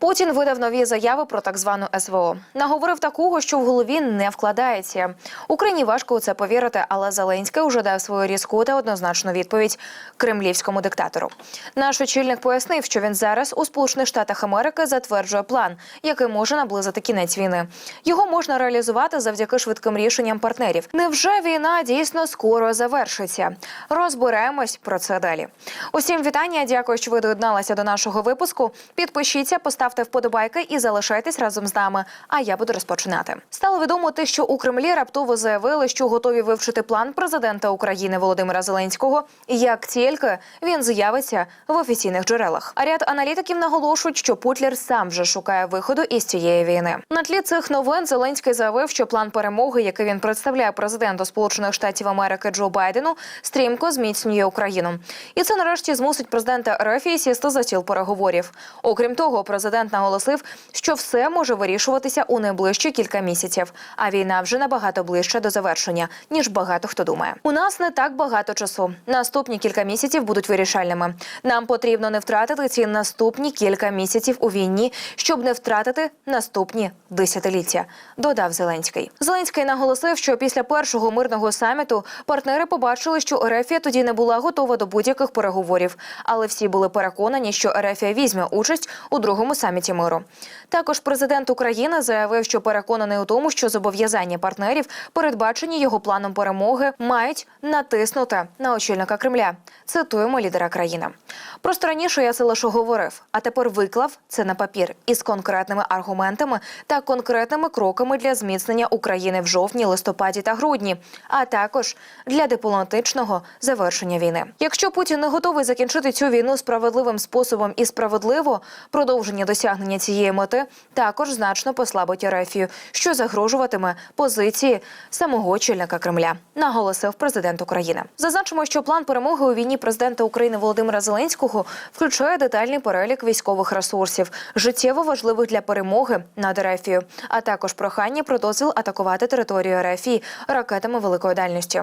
Путін видав нові заяви про так звану СВО. Наговорив такого, що в голові не вкладається. Україні важко у це повірити, але Зеленський уже дав свою різку та однозначну відповідь кремлівському диктатору. Наш очільник пояснив, що він зараз у Сполучених Штатах Америки затверджує план, який може наблизити кінець війни. Його можна реалізувати завдяки швидким рішенням партнерів. Невже війна дійсно скоро завершиться? Розберемось про це далі. Усім вітання. Дякую, що ви доєдналися до нашого випуску. Підпишіться, поставте вподобайки і залишайтесь разом з нами. А я буду розпочинати. Стало відомо те, що у Кремлі раптово заявили, що готові вивчити план президента України Володимира Зеленського, як тільки він з'явиться в офіційних джерелах. А ряд аналітиків наголошують, що Путлер сам вже шукає виходу із цієї війни. На тлі цих новин Зеленський заявив, що план перемоги, який він представляє президенту Сполучених Штатів Америки Джо Байдену, стрімко зміцнює Україну. І це нарешті змусить президента РФ сісти за стіл переговорів. Окрім того, президент наголосив, що все може вирішуватися у найближчі кілька місяців. А війна вже набагато ближче до завершення, ніж багато хто думає. У нас не так багато часу. Наступні кілька місяців будуть вирішальними. Нам потрібно не втратити ці наступні кілька місяців у війні, щоб не втратити наступні десятиліття. Додав Зеленський. Зеленський наголосив, що після першого мирного саміту партнери побачили, що Ерефія тоді не була готова до будь-яких переговорів, але всі були переконані, що Ерефія візьме участь у другому саміті миру. Також президент України заявив, що переконаний у тому, що зобов'язання партнерів, передбачені його планом перемоги, мають натиснути на очільника Кремля. Цитуємо лідера країни. Просто раніше я це лише говорив, а тепер виклав це на папір із конкретними аргументами та конкретними кроками для зміцнення України в жовтні, листопаді та грудні, а також для дипломатичного завершення війни. Якщо Путін не готовий закінчити цю війну справедливим способом і справедливо, продовження досягнення цієї мети також значно послабить Ерефію, що загрожуватиме позиції самого очільника Кремля, наголосив президент України. Зазначимо, що план перемоги у війні президента України Володимира Зеленського включає детальний перелік військових ресурсів, життєво важливих для перемоги над Ерефією, а також прохання про дозвіл атакувати територію Ерефії ракетами великої дальності.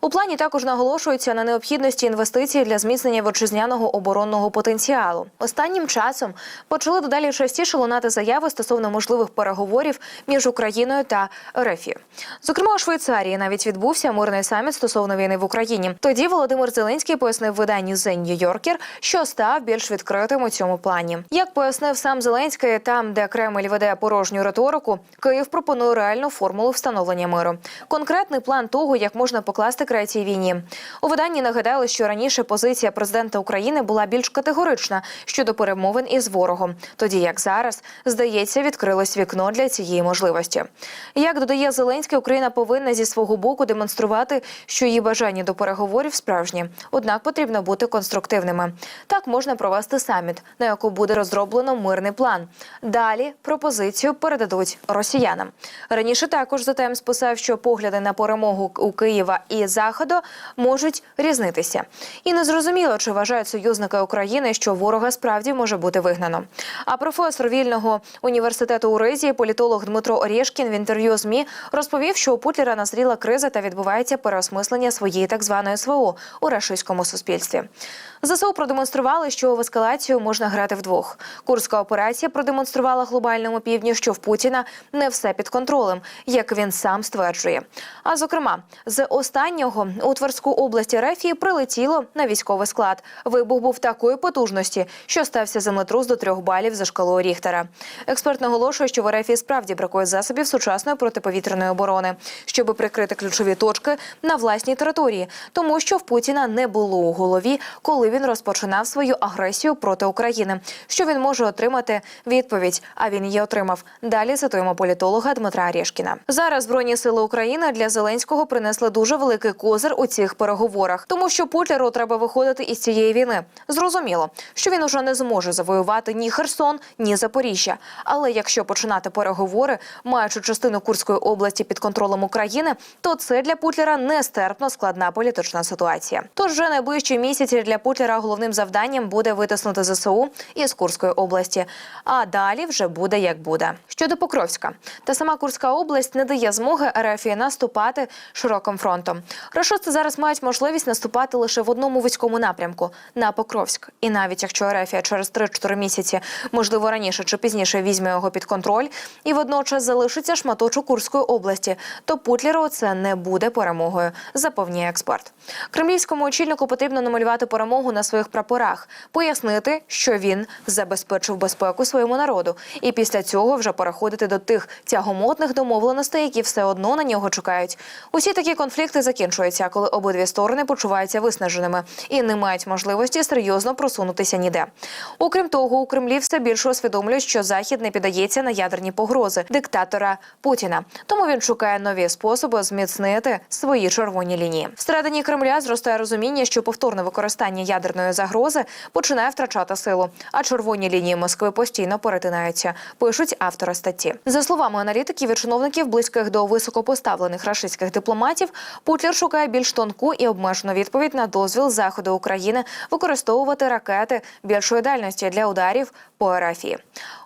У плані також наголошується на необхідності інвестицій для зміцнення вітчизняного оборонного потенціалу. Останнім часом почали дедалі частіше лунати заяви стосовно можливих переговорів між Україною та Ерефією. Зокрема, у Швейцарії навіть відбувся мирний саміт стосовно війни в Україні. Тоді Володимир Зеленський пояснив виданню The New Yorker, що став більш відкритим у цьому плані. Як пояснив сам Зеленський, там, де Кремль веде порожню риторику, Київ пропонує реальну формулу встановлення миру. Конкретний план того, як можна покласти край цій війні. У виданні нагадали, що раніше позиція президента України була більш категорична щодо перемовин із ворогом, тоді як зараз здається, відкрилось вікно для цієї можливості. Як додає Зеленський, Україна повинна зі свого боку демонструвати, що її бажання до переговорів справжні, однак потрібно бути конструктивними. Так можна провести саміт, на яку буде розроблено мирний план. Далі пропозицію передадуть росіянам. Раніше також The Times писав, що погляди на перемогу у Києва і Заходу можуть різнитися. І незрозуміло, чи вважають союзники України, що ворога справді може бути вигнано. А професор вільного університету у Ризі, політолог Дмитро Орєшкін в інтерв'ю ЗМІ розповів, що у Путлера назріла криза та відбувається переосмислення своєї так званої СВО у рашистському суспільстві. ЗСУ продемонстрували, що в ескалацію можна грати вдвох. Курська операція продемонструвала глобальному півдні, що в Путіна не все під контролем, як він сам стверджує. А зокрема, з останнього у Тверську область Рефії прилетіло на військовий склад. Вибух був такої потужності, що стався землетрус до трьох балів за шкалою Ріхтера. Експерт наголошує, що в Рефії справді бракує засобів сучасної протиповітряної оборони, щоб прикрити ключові точки на власній території, тому що в Путіна не було у голові, коли він розпочинав свою агресію проти України. Що він може отримати відповідь? А він її отримав. Далі цитуємо політолога Дмитра Арєшкіна. Зараз збройні сили України для Зеленського принесли дуже великий козир у цих переговорах, тому що Путлеру треба виходити із цієї війни. Зрозуміло, що він уже не зможе завоювати ні Херсон, ні Запоріжжя. Але якщо починати переговори, маючи частину Курської області під контролем України, то це для Путлера нестерпно складна політична ситуація. Тож вже найближчі місяці для Путлера головним завданням буде витиснути ЗСУ із Курської області. А далі вже буде як буде. Щодо Покровська, та сама Курська область не дає змоги РФ наступати широким фронтом. Рашисти зараз мають можливість наступати лише в одному військовому напрямку на Покровськ. І навіть якщо РФ через 3-4 місяці Можливо, раніше чи пізніше візьме його під контроль, і водночас залишиться шматочок Курської області. То Путлеру це не буде перемогою, запевняє експерт. Кремлівському очільнику потрібно намалювати перемогу на своїх прапорах, пояснити, що він забезпечив безпеку своєму народу, і після цього вже переходити до тих тягомотних домовленостей, які все одно на нього чекають. Усі такі конфлікти закінчуються, коли обидві сторони почуваються виснаженими і не мають можливості серйозно просунутися ніде. Окрім того, у Кремлі все більше усвідомлюють, що Захід не піддається на ядерні погрози диктатора Путіна. Тому він шукає нові способи зміцнити свої червоні лінії. Всередині Кремля зростає розуміння, що повторне використання ядерної загрози починає втрачати силу, а червоні лінії Москви постійно перетинаються. Пишуть автори статті. За словами аналітиків і чиновників, близьких до високопоставлених рашистських дипломатів, Путлер шукає більш тонку і обмежену відповідь на дозвіл заходу України використовувати ракети більшої дальності для ударів по арафії.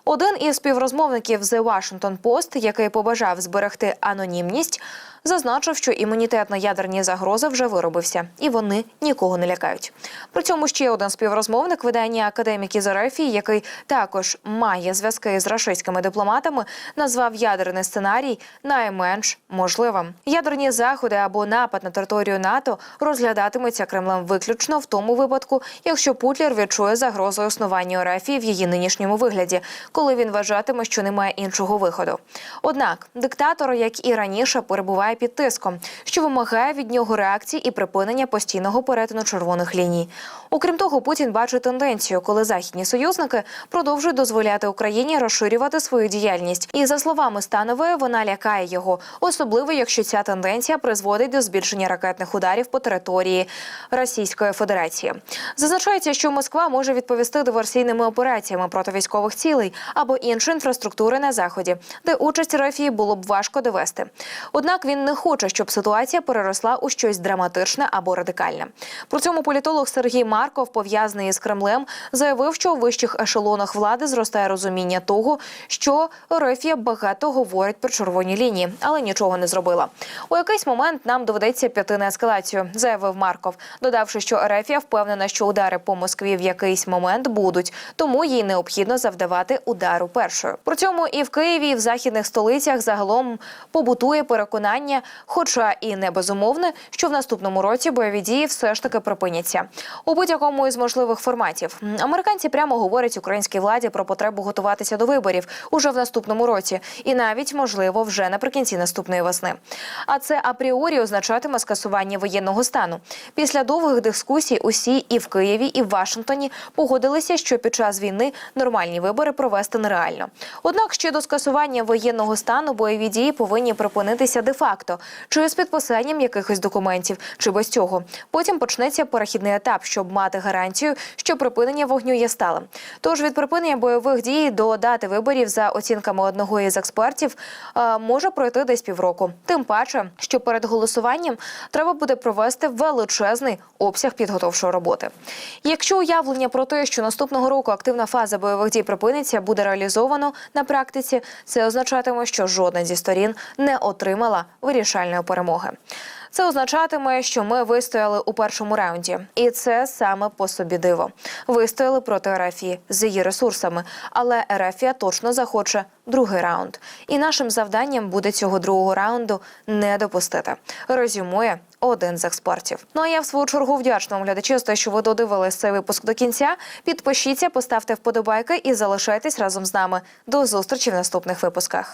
Один із співрозмовників The Washington Post, який побажав зберегти анонімність, зазначив, що імунітет на ядерні загрози вже виробився, і вони нікого не лякають. При цьому ще один співрозмовник видання академіки з РФ, який також має зв'язки з рашистськими дипломатами, назвав ядерний сценарій найменш можливим. Ядерні заходи або напад на територію НАТО розглядатимуться Кремлем виключно в тому випадку, якщо Путлер відчує загрозу існуванню РФ в її нинішньому вигляді, коли він вважатиме, що немає іншого виходу. Однак диктатор, як і раніше, перебуває під тиском, що вимагає від нього реакції і припинення постійного перетину червоних ліній. Окрім того, Путін бачить тенденцію, коли західні союзники продовжують дозволяти Україні розширювати свою діяльність. І за словами Станової, вона лякає його, особливо якщо ця тенденція призводить до збільшення ракетних ударів по території Російської Федерації. Зазначається, що Москва може відповісти диверсійними операціями проти військових цілей або іншої інфраструктури на заході, де участь Росії було б важко довести. Однак він не хоче, щоб ситуація переросла у щось драматичне або радикальне. При цьому політолог Сергій Марков, пов'язаний із Кремлем, заявив, що у вищих ешелонах влади зростає розуміння того, що Росія багато говорить про червоні лінії, але нічого не зробила. У якийсь момент нам доведеться піти на ескалацію, заявив Марков, додавши, що Ерефія впевнена, що удари по Москві в якийсь момент будуть, тому їй необхідно завдавати удару першою. При цьому і в Києві, і в західних столицях загалом побутує переконання, хоча і не безумовне, що в наступному році бойові дії все ж таки припиняться у будь-якому із можливих форматів. Американці прямо говорять українській владі про потребу готуватися до виборів уже в наступному році, і навіть можливо вже наприкінці наступної весни. А це апріорі означатиме скасування воєнного стану. Після довгих дискусій усі і в Києві, і в Вашингтоні погодилися, що під час війни нормальні вибори провести нереально. Однак ще до скасування воєнного стану бойові дії повинні припинитися де-факто, чи з підписанням якихось документів, чи без цього. Потім почнеться перехідний етап, щоб мати гарантію, що припинення вогню є сталим. Тож від припинення бойових дій до дати виборів за оцінками одного із експертів е, може пройти десь півроку. Тим паче, що перед голосуванням треба буде провести величезний обсяг підготовчої роботи. Якщо уявлення про те, що наступного року активна фаза бойових дій припиниться, буде реалізовано на практиці, це означатиме, що жодна зі сторін не отримала вирішальної перемоги. Це означатиме, що ми вистояли у першому раунді, і це саме по собі диво. Вистояли проти Ерефії з її ресурсами, але Ерефія точно захоче другий раунд. І нашим завданням буде цього другого раунду не допустити. Резюмує один з експертів. Ну а я в свою чергу вдячна вам глядачі за те, що ви додивились цей випуск до кінця. Підпишіться, поставте вподобайки і залишайтесь разом з нами. До зустрічі в наступних випусках.